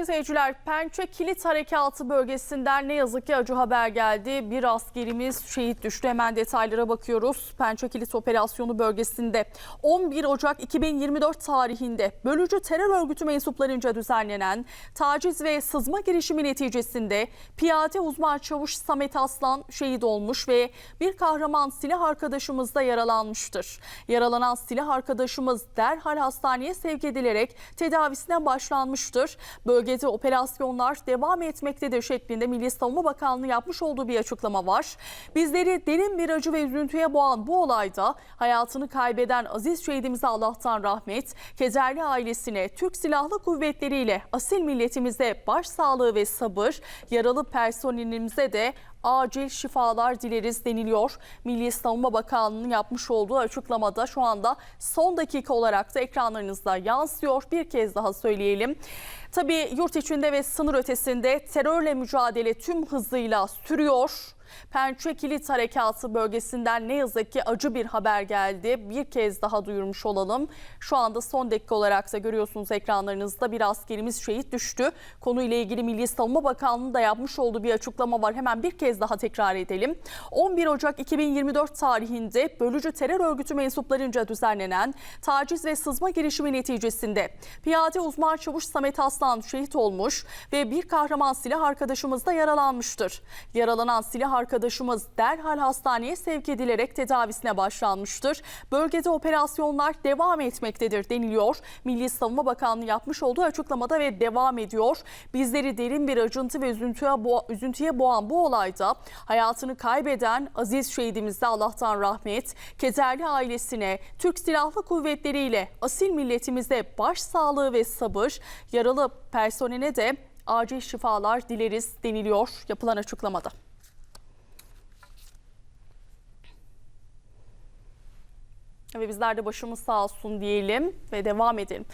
Sayın seyirciler, Pençe Kilit Harekatı bölgesinden ne yazık ki acı haber geldi. Bir askerimiz şehit düştü. Hemen detaylara bakıyoruz. Pençe Kilit Operasyonu bölgesinde 11 Ocak 2024 tarihinde bölücü terör örgütü mensuplarınca düzenlenen taciz ve sızma girişimi neticesinde piyade uzman çavuş Samet Aslan şehit olmuş ve bir kahraman silah arkadaşımız da yaralanmıştır. Yaralanan silah arkadaşımız derhal hastaneye sevk edilerek tedavisine başlanmıştır. Bölgede operasyonlar devam etmektedir şeklinde Milli Savunma Bakanlığı yapmış olduğu bir açıklama var. Bizleri derin bir acı ve üzüntüye boğan bu olayda hayatını kaybeden aziz şehidimize Allah'tan rahmet, kederli ailesine, Türk Silahlı Kuvvetleri ile asil milletimize başsağlığı ve sabır, yaralı personelimize de acil şifalar dileriz deniliyor. Milli Savunma Bakanlığı'nın yapmış olduğu açıklamada şu anda son dakika olarak da ekranlarınızda yansıyor. Bir kez daha söyleyelim. Tabii yurt içinde ve sınır ötesinde terörle mücadele tüm hızıyla sürüyor. Pençe Kilit Harekatı bölgesinden ne yazık ki acı bir haber geldi. Bir kez daha duyurmuş olalım. Şu anda son dakika olarak da görüyorsunuz ekranlarınızda bir askerimiz şehit düştü. Konuyla ilgili Milli Savunma Bakanlığı da yapmış olduğu bir açıklama var. Hemen bir kez daha tekrar edelim. 11 Ocak 2024 tarihinde bölücü terör örgütü mensuplarınca düzenlenen taciz ve sızma girişimi neticesinde piyade uzman çavuş Samet Aslan şehit olmuş ve bir kahraman silah arkadaşımız da yaralanmıştır. Yaralanan silah arkadaşımız derhal hastaneye sevk edilerek tedavisine başlanmıştır. Bölgede operasyonlar devam etmektedir deniliyor. Milli Savunma Bakanlığı yapmış olduğu açıklamada ve devam ediyor. Bizleri derin bir acıntı ve üzüntüye, bo- üzüntüye boğan bu olayda hayatını kaybeden aziz şehidimize Allah'tan rahmet, kederli ailesine, Türk Silahlı Kuvvetleri ile asil milletimize başsağlığı ve sabır, yaralı personele de acil şifalar dileriz deniliyor yapılan açıklamada. Ve bizler de başımız sağ olsun diyelim ve devam edelim.